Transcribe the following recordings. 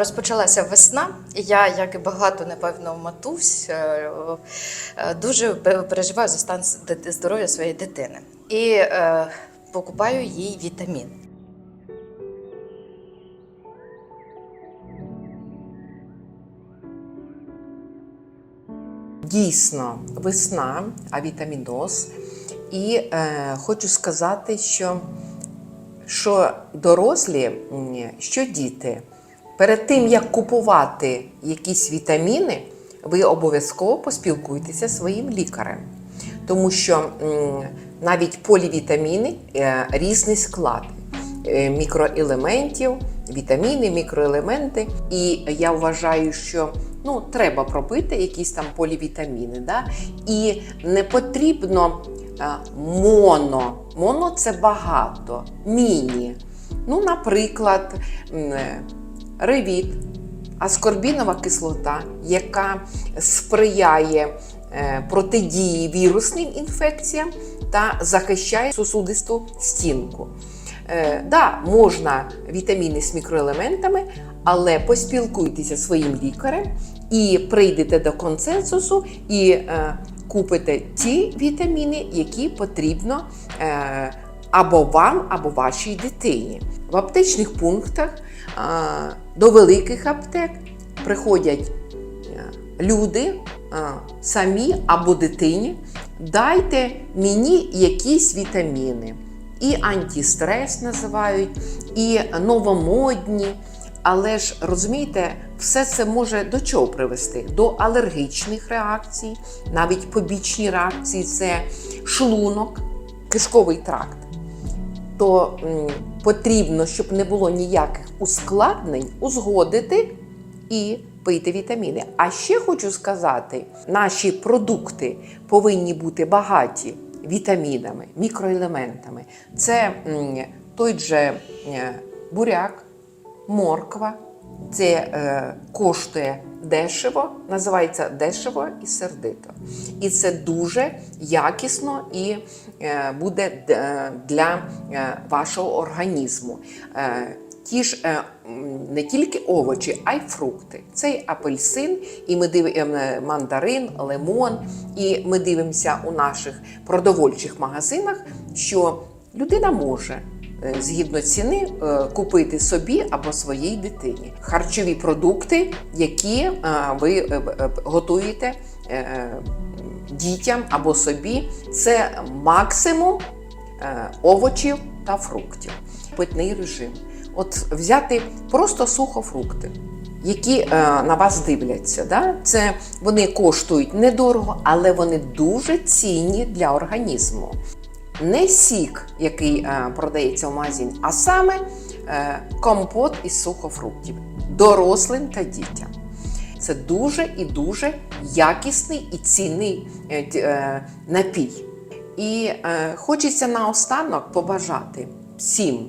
Розпочалася весна. і Я, як і багато, напевно, матусь, е, е, дуже переживаю за стан здоров'я своєї дитини. І е, покупаю їй вітамін. Дійсно, весна, авітаміноз. І е, хочу сказати, що, що дорослі, що діти, перед тим як купувати якісь вітаміни, ви обов'язково поспілкуйтеся зі своїм лікарем. Тому що навіть полівітаміни е, різний склад е, мікроелементів, вітаміни, мікроелементи. І я вважаю, що ну, треба пропити якісь там полівітаміни. Да? І не потрібно е, моно. Моно це багато, міні. Ну, наприклад, ревіт, аскорбінова кислота, яка сприяє е, протидії вірусним інфекціям та захищає сосудисту стінку. Е, да, можна вітаміни з мікроелементами, але поспілкуйтеся зі своїм лікарем і прийдете до консенсусу і е, купите ті вітаміни, які потрібно або вам, або вашій дитині. В аптечних пунктах до великих аптек приходять е, люди самі або дитині. Дайте мені якісь вітаміни. І антистрес називають, і новомодні. Але ж розумієте, все це може до чого привести? До алергічних реакцій, навіть побічні реакції це шлунок, кишковий тракт. То потрібно, щоб не було ніяких ускладнень, узгодити і пити вітаміни. А ще хочу сказати, наші продукти повинні бути багаті вітамінами, мікроелементами. Це той же е, буряк, морква. Це е, коштує дешево, називається дешево і сердито. І це дуже якісно і е, буде для е, вашого організму. Е, ті ж е, не тільки овочі, а й фрукти. Це й апельсин, і ми дивимо мандарин, лимон. І ми дивимося у наших продовольчих магазинах, що людина може. Е, Згідно ціни е, купити собі або своїй дитині харчові продукти, які е, ви готуєте дітям або собі. Це максимум овочів та фруктів. Питний режим. От взяти просто сухофрукти, які е, на вас дивляться. Да? Це вони коштують недорого, але вони дуже цінні для організму. Не сік, який е, продається в магазині, а саме е, компот із сухофруктів дорослим та дітям. Це дуже і дуже якісний і цінний е, напій. І хочеться наостанок побажати всім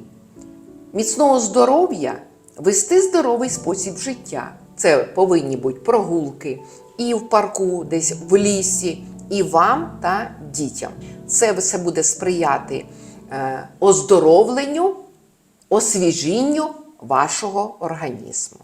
міцного здоров'я, вести здоровий спосіб життя. Це повинні бути прогулки і в парку, десь в лісі, і вам та дітям. Це все буде сприяти е, оздоровленню, освіжінню вашого організму.